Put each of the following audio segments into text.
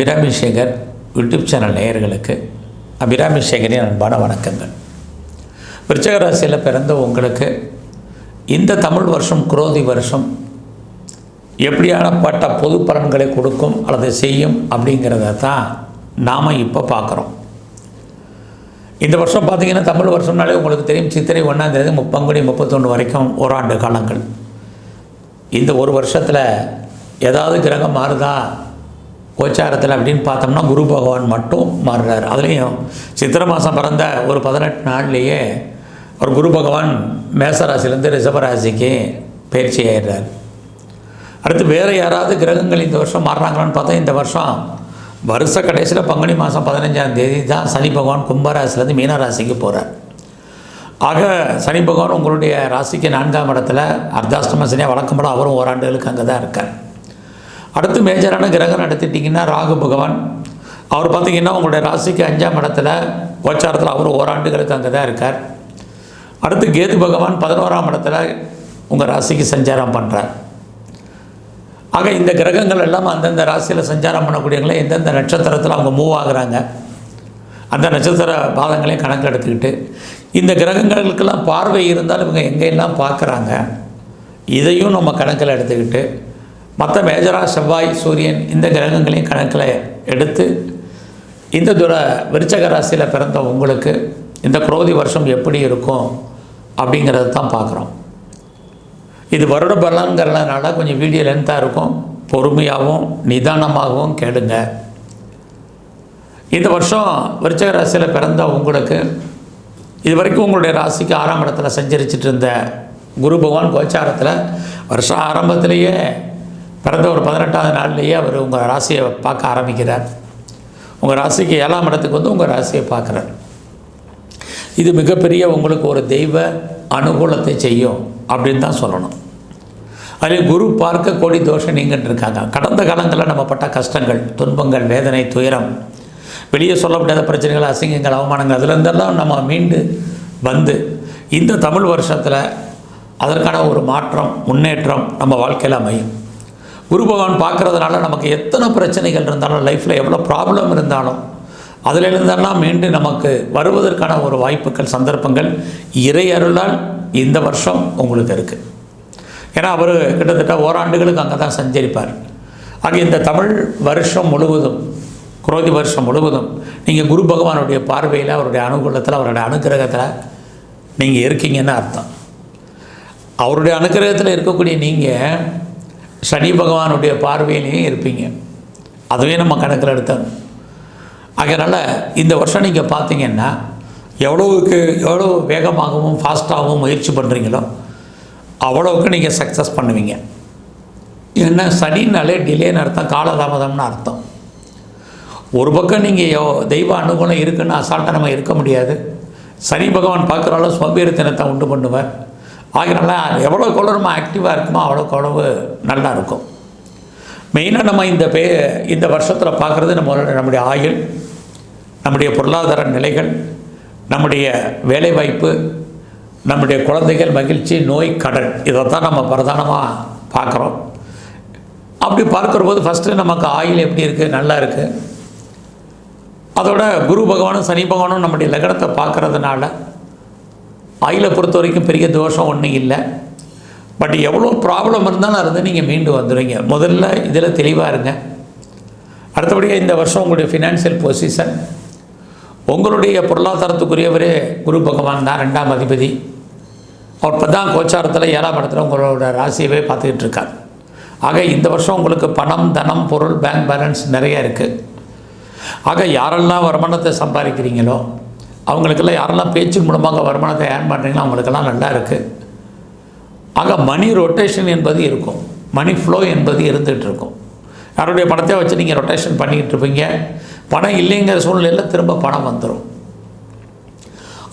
Abirami Sekar YouTube channel நேயர்களுக்கு அபிராமி சேகரின் அன்பான வணக்கங்கள். விருச்சக ராசியில் பிறந்த உங்களுக்கு இந்த தமிழ் வருஷம் குரோதி வருஷம் எப்படியான பட்ட பொது பலன்களை கொடுக்கும் அல்லது செய்யும் அப்படிங்கிறத தான் நாம் இப்போ பார்க்குறோம். இந்த வருஷம் பார்த்திங்கன்னா தமிழ் வருஷம்னாலே உங்களுக்கு தெரியும் சித்திரை ஒன்றாம் தேதி முப்பங்குடி முப்பத்தொன்று வரைக்கும் ஓராண்டு காலங்கள். இந்த ஒரு வருஷத்தில் ஏதாவது கிரகம் மாறுதா? கோச்சாரத்தில் அப்படின்னு பார்த்தோம்னா குரு பகவான் மட்டும் மாறுறார். அதுலேயும் சித்திரை மாதம் பிறந்த ஒரு பதினெட்டு நாள்லேயே ஒரு குரு பகவான் மேசராசிலேருந்து ரிஷபராசிக்கு பயிற்சி ஆயிடுறார். அடுத்து வேறு யாராவது கிரகங்கள் இந்த வருஷம் மாறுறாங்களான்னு பார்த்தா இந்த வருஷம் வருஷ கடைசியில் பங்குனி மாதம் பதினஞ்சாம் தேதி தான் சனி பகவான் கும்பராசிலேருந்து மீனராசிக்கு போகிறார் ஆக சனி பகவான் உங்களுடைய ராசிக்கு நான்காம் இடத்துல அர்த்தாஷ்டம சனியாக வழக்கம் போல அவரும் ஓராண்டுகளுக்கு அங்கே தான் இருக்கார். அடுத்து மேஜரான கிரகம் நடத்திட்டிங்கன்னா ராகு பகவான். அவர் பார்த்திங்கன்னா உங்களுடைய ராசிக்கு அஞ்சாம் இடத்துல கோச்சாரத்தில் அவர் ஓராண்டுகளுக்கு அங்கே தான் இருக்கார். அடுத்து கேது பகவான் பதினோராம் இடத்துல உங்கள் ராசிக்கு சஞ்சாரம் பண்ணுறார் ஆக இந்த கிரகங்கள் எல்லாம் அந்தந்த ராசியில் சஞ்சாரம் பண்ணக்கூடியவங்கள எந்தெந்த நட்சத்திரத்தில் அவங்க மூவ் ஆகுறாங்க. அந்த நட்சத்திர பாதங்களையும் கணக்கு எடுத்துக்கிட்டு இந்த கிரகங்களுக்கெல்லாம் பார்வை இருந்தாலும் இவங்க எங்கெல்லாம் பார்க்குறாங்க? இதையும் நம்ம கணக்கில் எடுத்துக்கிட்டு மற்ற மேஜரா செவ்வாய் சூரியன் இந்த கிரகங்களையும் கணக்கில் எடுத்து இந்த துர விருச்சக ராசியில் பிறந்த உங்களுக்கு இந்த குரோதி வருஷம் எப்படி இருக்கும் அப்படிங்கிறது தான் பார்க்குறோம். இது வருட பலன்கிறதுனால கொஞ்சம் வீடியோ லென்த்தாக இருக்கும். பொறுமையாகவும் நிதானமாகவும் கேளுங்க. இந்த வருஷம் விருச்சக ராசியில் பிறந்த உங்களுக்கு இது வரைக்கும் உங்களுடைய ராசிக்கு ஆறாம் இடத்துல சஞ்சரிச்சிட்டு இருந்த குரு பகவான் கோச்சாரத்தில் வருஷம் ஆரம்பத்திலேயே பிறந்த ஒரு பதினெட்டாவது நாள்லேயே அவர் உங்கள் ராசியை பார்க்க ஆரம்பிக்கிறார். உங்கள் ராசிக்கு ஏழாம் இடத்துக்கு வந்து உங்கள் ராசியை பார்க்குறார். இது மிகப்பெரிய உங்களுக்கு ஒரு தெய்வ அனுகூலத்தை செய்யும் அப்படின்னு தான் சொல்லணும். அதில் குரு பார்க்க கோடி தோஷம் நீங்கன்னு இருக்காங்க. கடந்த காலங்களில் நம்ம பட்ட கஷ்டங்கள் துன்பங்கள் வேதனை துயரம் வெளியே சொல்ல முடியாத பிரச்சனைகள் அசிங்கங்கள் அவமானங்கள் அதுலேருந்தெல்லாம் நம்ம மீண்டு வந்து இந்த தமிழ் வருஷத்தில் அதற்கான ஒரு மாற்றம் முன்னேற்றம் நம்ம வாழ்க்கையில் அமையும். குரு பகவான் பார்க்குறதுனால நமக்கு எத்தனை பிரச்சனைகள் இருந்தாலும் லைஃப்பில் எவ்வளோ ப்ராப்ளம் இருந்தாலும் அதிலிருந்தெல்லாம் மீண்டு நமக்கு வருவதற்கான ஒரு வாய்ப்புகள் சந்தர்ப்பங்கள் இறை அருளால் இந்த வருஷம் உங்களுக்கு இருக்குது ஏன்னா அவர் கிட்டத்தட்ட ஓராண்டுகளுக்கு அங்கே தான் சஞ்சரிப்பார். ஆக இந்த தமிழ் வருஷம் முழுவதும் குரோதி வருஷம் முழுவதும் நீங்கள் குரு பகவானுடைய பார்வையில் அவருடைய அனுகூலத்தில் அவருடைய அனுகிரகத்தில் நீங்கள் இருக்கீங்கன்னு அர்த்தம். அவருடைய அனுகிரகத்தில் இருக்கக்கூடிய நீங்கள் சனி பகவானுடைய பார்வையிலையும் இருப்பீங்க. அதுவே நம்ம கணக்கில் எடுத்தோம் அதனால் இந்த வருஷம் நீங்கள் பார்த்தீங்கன்னா எவ்வளோவுக்கு எவ்வளோ வேகமாகவும் ஃபாஸ்ட்டாகவும் முயற்சி பண்ணுறீங்களோ அவ்வளோவுக்கு நீங்கள் சக்ஸஸ் பண்ணுவீங்க. ஏன்னா சனினாலே டிலேன்னு அர்த்தம் காலதாமதம்னு அர்த்தம். ஒரு பக்கம் நீங்கள் தெய்வ அனுகூலம் இருக்குன்னு அசால்ட்டாக நம்ம இருக்க முடியாது. சனி பகவான் பார்க்குறாலும் சோம்பேறித்தனத்தை உண்டு பண்ணுவார். ஆகினால எவ்வளோக்கு எவ்வளோ நம்ம ஆக்டிவாக இருக்குமோ அவ்வளோக்கு அவ்வளவு நல்லா இருக்கும் மெயினாக நம்ம இந்த பே இந்த வருஷத்தில் பார்க்குறது நம்ம நம்முடைய ஆயுள் நம்முடைய பொருளாதார நிலைகள் நம்முடைய வேலைவாய்ப்பு நம்முடைய குழந்தைகள் மகிழ்ச்சி நோய் கடன் இதை தான் நம்ம பிரதானமாக பார்க்குறோம். அப்படி பார்க்குற போது ஃபஸ்ட்டு நமக்கு ஆயில் எப்படி இருக்குது நல்லா இருக்குது அதோட குரு பகவானும் சனி பகவானும் நம்முடைய லக்னத்தை பார்க்குறதுனால ஆயிலை பொறுத்த வரைக்கும் பெரிய தோஷம் ஒன்றும் இல்லை. பட் எவ்வளோ ப்ராப்ளம் இருந்தாலும் அது நீங்கள் மீண்டு வந்துடுவீங்க முதல்ல இதில் தெளிவாக இருங்க. அடுத்தபடியாக இந்த வருஷம் உங்களுடைய ஃபினான்ஷியல் பொசிஷன் உங்களுடைய பொருளாதாரத்துக்குரியவரே குரு பகவான் தான் ரெண்டாம் அதிபதி. அவர் இப்போ தான் கோச்சாரத்தில் ஏழாம் இடத்துல உங்களோட ராசியவே பார்த்துக்கிட்டு இருக்கார். ஆக இந்த வருஷம் உங்களுக்கு பணம் தனம் பொருள் பேங்க் பேலன்ஸ் நிறைய இருக்குது ஆக யாரெல்லாம் வருமானத்தை சம்பாதிக்கிறீங்களோ அவங்களுக்கெல்லாம் யாரெல்லாம் பேச்சு மூலமாக வருமானத்தை ஏர்ன் பண்ணுறீங்களோ அவங்களுக்கெல்லாம் நல்லா இருக்குது ஆக மணி ரொட்டேஷன் என்பது இருக்கும். மணி ஃப்ளோ என்பது இருந்துகிட்டு இருக்கும் யாருடைய பணத்தை வச்சு நீங்கள் ரொட்டேஷன் பண்ணிக்கிட்டு இருப்பீங்க. பணம் இல்லைங்கிற சூழ்நிலையில் திரும்ப பணம் வந்துடும்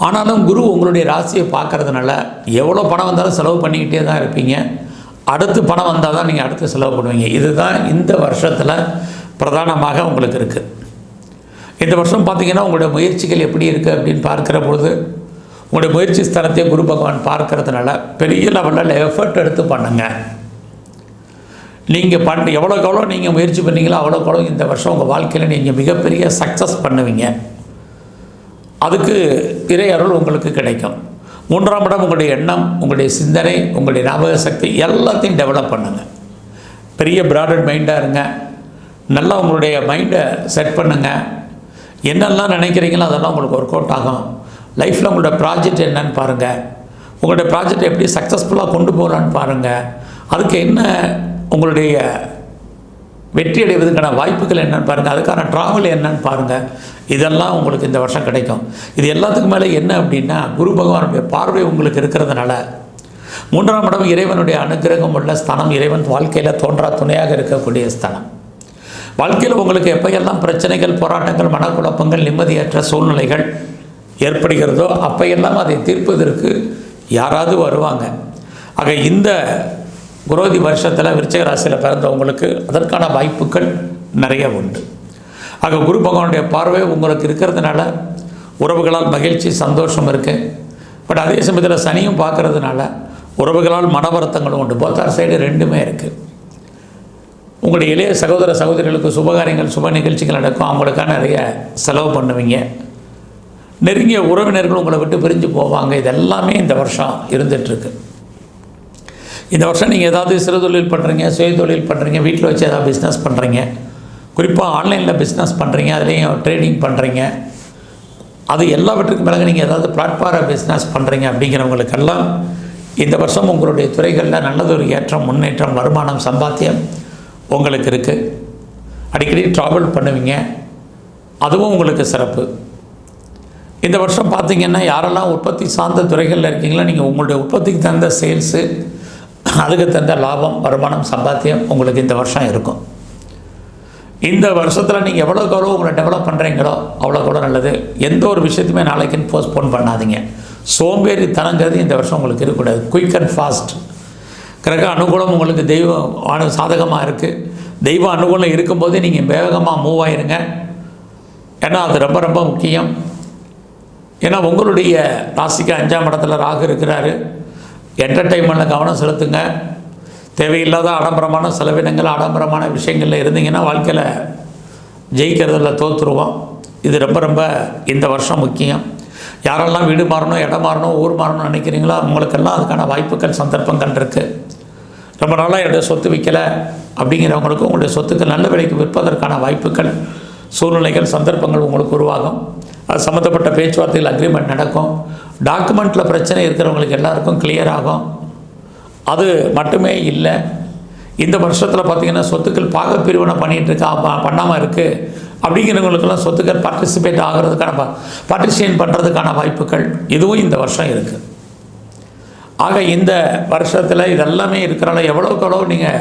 ஆனாலும் குரு உங்களுடைய ராசியை பார்க்கறதுனால எவ்வளோ பணம் வந்தாலும் செலவு பண்ணிக்கிட்டே தான் இருப்பீங்க. அடுத்து பணம் வந்தால் தான் நீங்கள் அடுத்து செலவு பண்ணுவீங்க. இதுதான் இந்த வருஷத்தில் பிரதானமாக உங்களுக்கு இருக்குது இந்த வருஷம் பார்த்தீங்கன்னா உங்களுடைய முயற்சிகள் எப்படி இருக்குது அப்படின்னு பார்க்குற பொழுது உங்களுடைய முயற்சி ஸ்தலத்தை குரு பகவான் பார்க்கறதுனால பெரிய லெவலில் எஃபர்ட் எடுத்து பண்ணுங்கள் நீங்கள் பண்ண எவ்வளோக்கு எவ்வளோ நீங்கள் முயற்சி பண்ணீங்களோ அவ்வளோக்கு எவ்வளோ இந்த வருஷம் உங்கள் வாழ்க்கையில் நீங்கள் மிகப்பெரிய சக்ஸஸ் பண்ணுவீங்க. அதுக்கு இறை அருள் உங்களுக்கு கிடைக்கும். மூன்றாம் இடம் உங்களுடைய எண்ணம் உங்களுடைய சிந்தனை உங்களுடைய ஞாபக சக்தி எல்லாத்தையும் டெவலப் பண்ணுங்கள் பெரிய ப்ராடட் மைண்டாக இருங்க. நல்லா உங்களுடைய மைண்டை செட் பண்ணுங்கள் என்னெல்லாம் நினைக்கிறீங்களோ அதெல்லாம் உங்களுக்கு ஒர்க் அவுட் ஆகும். லைஃப்பில் உங்களோட ப்ராஜெக்ட் என்னன்னு பாருங்கள் உங்களுடைய ப்ராஜெக்ட் எப்படி சக்ஸஸ்ஃபுல்லாக கொண்டு போகலான்னு பாருங்கள் அதுக்கு என்ன உங்களுடைய வெற்றி அடைவதற்கான வாய்ப்புகள் என்னன்னு பாருங்கள் அதுக்கான ட்ராவல் என்னன்னு பாருங்கள் இதெல்லாம் உங்களுக்கு இந்த வருஷம் கிடைக்கும். இது எல்லாத்துக்கும் மேலே என்ன அப்படின்னா குரு பகவானுடைய பார்வை உங்களுக்கு இருக்கிறதுனால மூன்றாம் இடம் இறைவனுடைய அனுகிரகம் உள்ள ஸ்தானம். இறைவன் வாழ்க்கையில் தோன்றா துணையாக இருக்கக்கூடிய ஸ்தானம். வாழ்க்கையில் உங்களுக்கு எப்பையெல்லாம் பிரச்சனைகள் போராட்டங்கள் மனக்குழப்பங்கள் நிம்மதியற்ற சூழ்நிலைகள் ஏற்படுகிறதோ அப்பையெல்லாம் அதை தீர்ப்பதற்கு யாராவது வருவாங்க. ஆக இந்த குரோதி வருஷத்தில் விருச்சகராசியில் பிறந்தவங்களுக்கு அதற்கான வாய்ப்புகள் நிறைய உண்டு. ஆக குரு பகவானுடைய பார்வை உங்களுக்கு இருக்கிறதுனால உறவுகளால் மகிழ்ச்சி சந்தோஷம் இருக்குது பட் அதே சமயத்தில் சனியும் பார்க்கறதுனால உறவுகளால் மன வருத்தங்களும் உண்டு போத்தார் சைடு ரெண்டுமே இருக்குது உங்களுடைய இளைய சகோதர சகோதரிகளுக்கு சுபகாரியங்கள் சுப நிகழ்ச்சிகள் நடக்கும். அவங்களுக்காக நிறைய செலவு பண்ணுவீங்க. நெருங்கிய உறவினர்கள் உங்களை விட்டு பிரிஞ்சு போவாங்க. இதெல்லாமே இந்த வருஷம் இருந்துகிட்ருக்கு இந்த வருஷம் நீங்கள் ஏதாவது சிறு தொழில் பண்ணுறீங்க சுய தொழில் பண்ணுறீங்க வீட்டில் வச்சு ஏதாவது பிஸ்னஸ் பண்ணுறீங்க குறிப்பாக ஆன்லைனில் பிஸ்னஸ் பண்ணுறீங்க அதுலேயும் ட்ரேடிங் பண்ணுறீங்க அது எல்லாவற்றுக்கும் பிறகு நீங்கள் ஏதாவது பிளாட்ஃபார பிஸ்னஸ் பண்ணுறீங்க அப்படிங்கிறவங்களுக்கெல்லாம் இந்த வருஷம் உங்களுடைய துறைகளில் நல்லதொரு ஏற்றம் முன்னேற்றம் வருமானம் சம்பாத்தியம் உங்களுக்கு இருக்குது அடிக்கடி ட்ராவல் பண்ணுவீங்க. அதுவும் உங்களுக்கு சிறப்பு. இந்த வருஷம் பார்த்தீங்கன்னா யாரெல்லாம் உற்பத்தி சார்ந்த துறைகளில் இருக்கீங்களோ நீங்கள் உங்களுடைய உற்பத்திக்கு தகுந்த சேல்ஸு அதுக்கு தகுந்த லாபம் வருமானம் சம்பாத்தியம் உங்களுக்கு இந்த வருஷம் இருக்கும். இந்த வருஷத்தில் நீங்கள் எவ்வளோக்கு எவ்வளோ உங்களை டெவலப் பண்ணுறீங்களோ அவ்வளோக்கு எவ்வளோ நல்லது. எந்த ஒரு விஷயத்தையுமே நாளைக்குன்னு போஸ்ட்போன் பண்ணாதீங்க. சோம்பேறித்தனங்கிறது இந்த வருஷம் உங்களுக்கு இருக்கக்கூடாது. குயிக் அண்ட் ஃபாஸ்ட் கிரக அனுகூலம் உங்களுக்கு தெய்வம் சாதகமாக இருக்குது தெய்வ அனுகூலம் இருக்கும்போதே நீங்கள் வேகமாக மூவ் ஆயிருங்க. ஏன்னா அது ரொம்ப ரொம்ப முக்கியம். ஏன்னா உங்களுடைய ராசிக்கு அஞ்சாம் இடத்துல ராகு இருக்கிறாரு. என்டர்டைன்மெண்ட்டில் கவனம் செலுத்துங்க. தேவையில்லாத ஆடம்பரமான செலவினங்கள் ஆடம்பரமான விஷயங்களில் இருந்தீங்கன்னா வாழ்க்கையில் ஜெயிக்கிறதுல தோற்றுருவோம் இது ரொம்ப ரொம்ப இந்த வருஷம் முக்கியம். யாரெல்லாம் வீடு மாறணும் இடம் மாறணும் ஊர் மாறணும்னு நினைக்கிறீங்களோ அவங்களுக்கெல்லாம் அதுக்கான வாய்ப்புகள் சந்தர்ப்பங்கள் இருக்குது ரொம்ப நாளாக என்னுடைய சொத்து விற்கலை அப்படிங்கிறவங்களுக்கும் உங்களுடைய சொத்துக்கள் நல்ல விலைக்கு விற்பதற்கான வாய்ப்புகள் சூழ்நிலைகள் சந்தர்ப்பங்கள் உங்களுக்கு உருவாகும். அது சம்மந்தப்பட்ட பேச்சுவார்த்தைகள் அக்ரிமெண்ட் நடக்கும். டாக்குமெண்ட்டில் பிரச்சனை இருக்கிறவங்களுக்கு எல்லாருக்கும் கிளியர் ஆகும். அது மட்டுமே இல்லை. இந்த வருஷத்தில் பார்த்திங்கன்னா சொத்துக்கள் பாகப்பிரிவினை பண்ணிகிட்டு இருக்கா பண்ணாமல் இருக்குது அப்படிங்கிறவங்களுக்கெல்லாம் சொத்துக்கள் பார்ட்டிசிபேட் ஆகிறதுக்கான பார்ட்டிசிபேட் பண்ணுறதுக்கான வாய்ப்புகள் இதுவும் இந்த வருஷம் இருக்குது ஆக இந்த வருஷத்தில் இதெல்லாமே இருக்கிறனால எவ்வளோக்கு எவ்வளோ நீங்கள்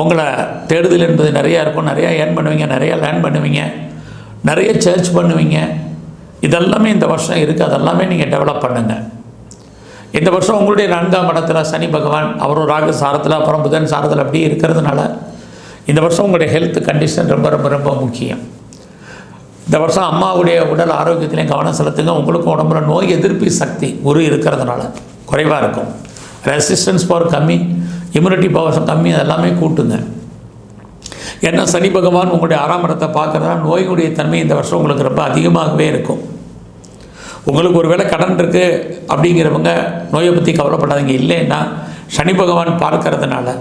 உங்களை தேடுதல் என்பது நிறையா இருக்கும். நிறையா ஏர்ன் பண்ணுவீங்க நிறையா லேர்ன் பண்ணுவீங்க. நிறைய சர்ச் பண்ணுவீங்க. இதெல்லாமே இந்த வருஷம் இருக்குது அதெல்லாமே நீங்கள் டெவலப் பண்ணுங்கள் இந்த வருஷம் உங்களுடைய நான்காம் இடத்துல சனி பகவான் அவரும் ராகு சாரத்தில் அப்புறம் புதன் சாரத்தில் அப்படியே இருக்கிறதுனால இந்த வருஷம் உங்களுடைய ஹெல்த் கண்டிஷன் ரொம்ப ரொம்ப ரொம்ப முக்கியம். இந்த வருஷம் அம்மாவுடைய உடல் ஆரோக்கியத்திலையும் கவனம் செலுத்துங்க. உங்களுக்கும் உடம்புல நோய் எதிர்ப்பு சக்தி குரு இருக்கிறதுனால. குறைவாக இருக்கும். ரெசிஸ்டன்ஸ் பவர் கம்மி இம்யூனிட்டி பவர் கம்மி அதெல்லாமே கூட்டுங்க. ஏன்னா சனி பகவான் உங்களுடைய ஆறாம் இடத்தை பார்க்குறதா நோயுடைய தன்மை இந்த வருஷம் உங்களுக்கு ரொம்ப அதிகமாகவே இருக்கும். உங்களுக்கு ஒரு வேளை கடன் இருக்குது அப்படிங்கிறவங்க நோயை பற்றி கவலைப்படாதீங்க. இல்லைன்னா சனி பகவான் பார்க்கறதுனால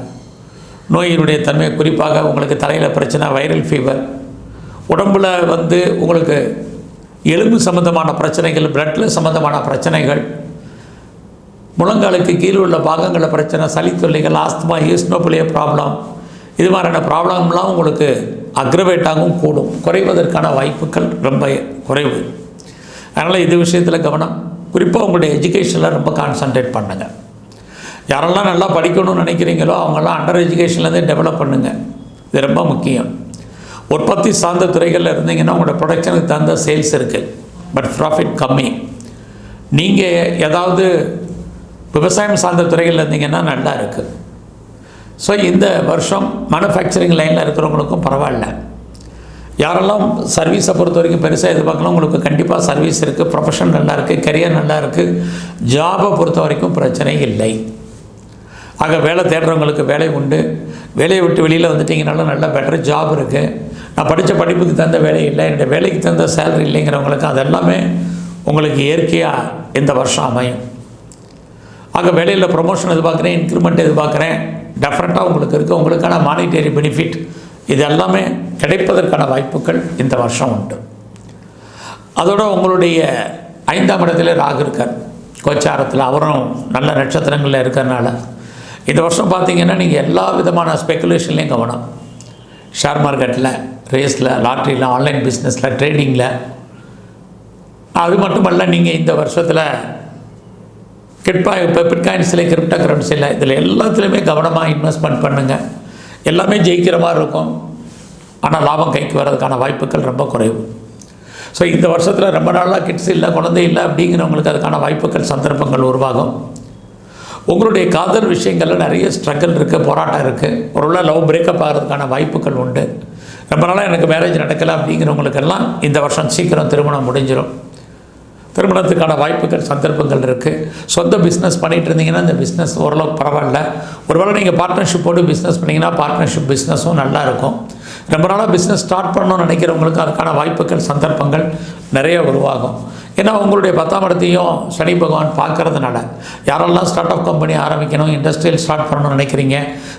நோயினுடைய தன்மை குறிப்பாக உங்களுக்கு தலையில் பிரச்சனை வைரல் ஃபீவர் உடம்புல வந்து உங்களுக்கு எலும்பு சம்மந்தமான பிரச்சனைகள் பிளட்டில் சம்மந்தமான பிரச்சனைகள் முழங்காலுக்கு கீழே உள்ள பாகங்களில் பிரச்சனை சளி தொல்லைகள் ஆஸ்துமா ஈஸ்னோபிளிய ப்ராப்ளம் இது மாதிரியான ப்ராப்ளம்லாம் உங்களுக்கு அக்ரவேட்டாகவும் கூடும். குறைவதற்கான வாய்ப்புகள் ரொம்ப குறைவு. அதனால் இது விஷயத்தில் கவனம். குறிப்பாக உங்களுடைய எஜுகேஷனில் ரொம்ப கான்சன்ட்ரேட் பண்ணுங்கள் யாரெல்லாம் நல்லா படிக்கணும்னு நினைக்கிறீங்களோ அவங்கெல்லாம் அண்டர் எஜுகேஷன்லேருந்தே டெவலப் பண்ணுங்கள் இது ரொம்ப முக்கியம். உற்பத்தி சார்ந்த துறைகளில் இருந்தீங்கன்னா உங்களோட ப்ரொடக்ஷனுக்கு தகுந்த சேல்ஸ் இருக்குது பட் ப்ராஃபிட் கம்மி. நீங்கள் ஏதாவது விவசாயம் சார்ந்த துறைகளில் இருந்தீங்கன்னா நல்லா இருக்குது ஸோ இந்த வருஷம் மேனுஃபேக்சரிங் லைனில் இருக்கிறவங்களுக்கும் பரவாயில்ல. யாரெல்லாம் சர்வீஸை பொறுத்த வரைக்கும் பெருசாக எதிர்பார்க்கலாம் உங்களுக்கு கண்டிப்பாக சர்வீஸ் இருக்குது ப்ரொஃபஷன் நல்லா இருக்குது கரியர் நல்லா இருக்குது ஜாபை பொறுத்த வரைக்கும் பிரச்சனை இல்லை. ஆக வேலை தேடுறவங்களுக்கு வேலை உண்டு. வேலையை விட்டு வெளியில் வந்துட்டிங்கனாலும் நல்லா பெட்டர் ஜாப் இருக்குது நான் படித்த படிப்புக்கு தகுந்த வேலை இல்லை. என்னுடைய வேலைக்கு தகுந்த சேலரி இல்லைங்கிறவங்களுக்கு அதெல்லாமே உங்களுக்கு இயற்கையாக இந்த வருஷம் அமையும். அங்கே வேலையில் ப்ரொமோஷன் எதிர்பார்க்குறேன் இன்க்ரிமெண்ட் எதிர்பார்க்குறேன். டெஃபரெண்ட்டாக உங்களுக்கு இருக்குது உங்களுக்கான மானிட்டரி பெனிஃபிட் இது எல்லாமே கிடைப்பதற்கான வாய்ப்புகள் இந்த வருஷம் உண்டு. அதோட உங்களுடைய ஐந்தாம் இடத்துல ராகு இருக்கார். கோச்சாரத்தில் அவரும் நல்ல நட்சத்திரங்களில் இருக்கிறனால. இந்த வருஷம் பார்த்தீங்கன்னா நீங்கள் எல்லா விதமான ஸ்பெகுலேஷன்லேயும் கவனம். ஷேர் மார்க்கெட்டில் ரேஸில் லாட்ரியில் ஆன்லைன் பிஸ்னஸில் ட்ரேடிங்கில் அது மட்டுமல்ல நீங்கள் இந்த வருஷத்தில் கிட்பா இப்போ பிட்காயின்ஸில் கிரிப்டோ கரன்சியில் இதில் எல்லாத்துலேயுமே கவனமாக இன்வெஸ்ட்மெண்ட் பண்ணுங்கள் எல்லாமே ஜெயிக்கிற மாதிரி இருக்கும். ஆனால் லாபம் கைக்கு வர்றதுக்கான வாய்ப்புகள் ரொம்ப குறைவு. ஸோ இந்த வருஷத்தில் ரொம்ப நாளாக கிட்ஸ் இல்லை குழந்தை இல்லை அப்படிங்கிறவங்களுக்கு அதுக்கான வாய்ப்புகள் சந்தர்ப்பங்கள் உருவாகும். உங்களுடைய காதல் விஷயங்களில் நிறைய ஸ்ட்ரகிள் இருக்குது போராட்டம் இருக்குது ஒரு லவ் பிரேக்கப் ஆகிறதுக்கான வாய்ப்புகள் உண்டு. ரொம்ப நாளாக எனக்கு மேரேஜ் நடக்கலை அப்படிங்கிறவங்களுக்கெல்லாம் இந்த வருஷம் சீக்கிரம் திருமணம் முடிஞ்சிடும் திருமணத்துக்கான வாய்ப்புகள் சந்தர்ப்பங்கள் இருக்குது சொந்த பிஸ்னஸ் பண்ணிகிட்டு இருந்தீங்கன்னா இந்த பிஸ்னஸ் ஓரளவுக்கு பரவாயில்ல. ஒருவேளை நீங்கள் பார்ட்னர்ஷிப்போடு பிஸ்னஸ் பண்ணிங்கன்னா பார்ட்னர்ஷிப் பிஸ்னஸும் நல்லாயிருக்கும் ரொம்ப நாளாக பிஸ்னஸ் ஸ்டார்ட் பண்ணணும்னு நினைக்கிறவங்களுக்கு அதுக்கான வாய்ப்புகள் சந்தர்ப்பங்கள் நிறைய உருவாகும். ஏன்னா உங்களுடைய பத்தாம் இடத்தையும் சனி பகவான் பார்க்கறதுனால. யாரெல்லாம் ஸ்டார்ட் அப் கம்பெனி ஆரம்பிக்கணும் இண்டஸ்ட்ரியல் ஸ்டார்ட் பண்ணணும்னு நினைக்கிறீங்க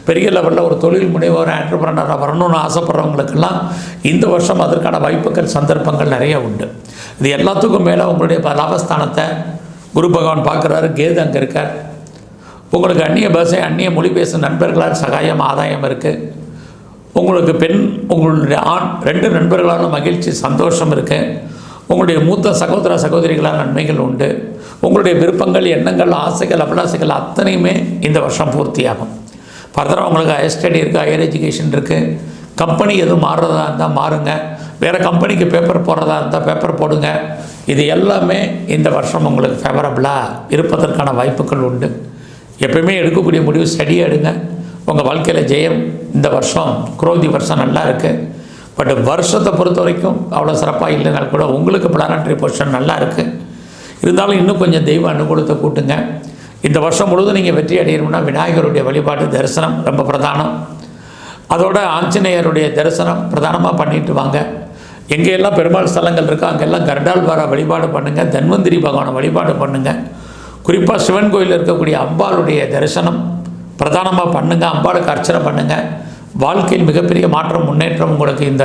பெரிய லெவலில் ஒரு தொழில் முனைவோர் ஆண்டர்பிரனராக வரணும்னு ஆசைப்படுறவங்களுக்கெல்லாம் இந்த வருஷம் அதற்கான வாய்ப்புகள் சந்தர்ப்பங்கள் நிறைய உண்டு. இது எல்லாத்துக்கும் மேலே உங்களுடைய லாபஸ்தானத்தை குரு பகவான் பார்க்குறாரு கேது அங்கே இருக்கார். உங்களுக்கு அந்நிய பாஷை அந்நிய மொழி பேசும் நண்பர்களால் சகாயம் ஆதாயம் இருக்குது உங்களுக்கு பெண் உங்களுடைய ஆண் ரெண்டு நண்பர்களாலும் மகிழ்ச்சி சந்தோஷம் இருக்குது உங்களுடைய மூத்த சகோதர சகோதரிகளால் நன்மைகள் உண்டு. உங்களுடைய விருப்பங்கள் எண்ணங்கள் ஆசைகள் அபிலாசைகள் அத்தனையுமே இந்த வருஷம் பூர்த்தியாகும். ஃபர்தராக உங்களுக்கு ஹையர் ஸ்டடி இருக்குது ஹையர் எஜுகேஷன் இருக்குது கம்பெனி எதுவும் மாறுறதா இருந்தால் மாறுங்க. வேறு கம்பெனிக்கு பேப்பர் போடுறதா இருந்தால் பேப்பர் போடுங்க. இது எல்லாமே இந்த வருஷம் உங்களுக்கு ஃபேவரபுளாக இருப்பதற்கான வாய்ப்புகள் உண்டு. எப்பயுமே எடுக்கக்கூடிய முடிவு ஸ்டடியாக எடுங்க. உங்கள் வாழ்க்கையில் ஜெயம் இந்த வருஷம் குரோதி வருஷம் நல்லா இருக்குது பட் வருஷத்தை பொறுத்த வரைக்கும் அவ்வளோ சிறப்பாக இல்லைனா கூட உங்களுக்கு பிளானட்ரி பொசிஷன் நல்லா இருக்குது இருந்தாலும் இன்னும் கொஞ்சம் தெய்வ அனுகூலத்தை கூட்டுங்க. இந்த வருஷம் முழுவதும் நீங்கள் வெற்றி அடையணும்னா விநாயகருடைய வழிபாட்டு தரிசனம் ரொம்ப பிரதானம். அதோட ஆஞ்சநேயருடைய தரிசனம் பிரதானமாக பண்ணிட்டு வாங்க. எங்கெல்லாம் பெருமாள் ஸ்தலங்கள் இருக்கோ அங்கெல்லாம் கருடாழ்வாரா வழிபாடு பண்ணுங்கள் தன்வந்திரி பகவானை வழிபாடு பண்ணுங்கள் குறிப்பாக சிவன் கோயிலில் இருக்கக்கூடிய அம்பாளுடைய தரிசனம் பிரதானமாக பண்ணுங்கள் அம்பாளுக்கு அர்ச்சனை பண்ணுங்கள் வாழ்க்கையில் மிகப்பெரிய மாற்றம் முன்னேற்றம் உங்களுக்கு இந்த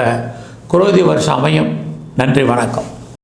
குரோதி வருஷம் அமையும். நன்றி வணக்கம்.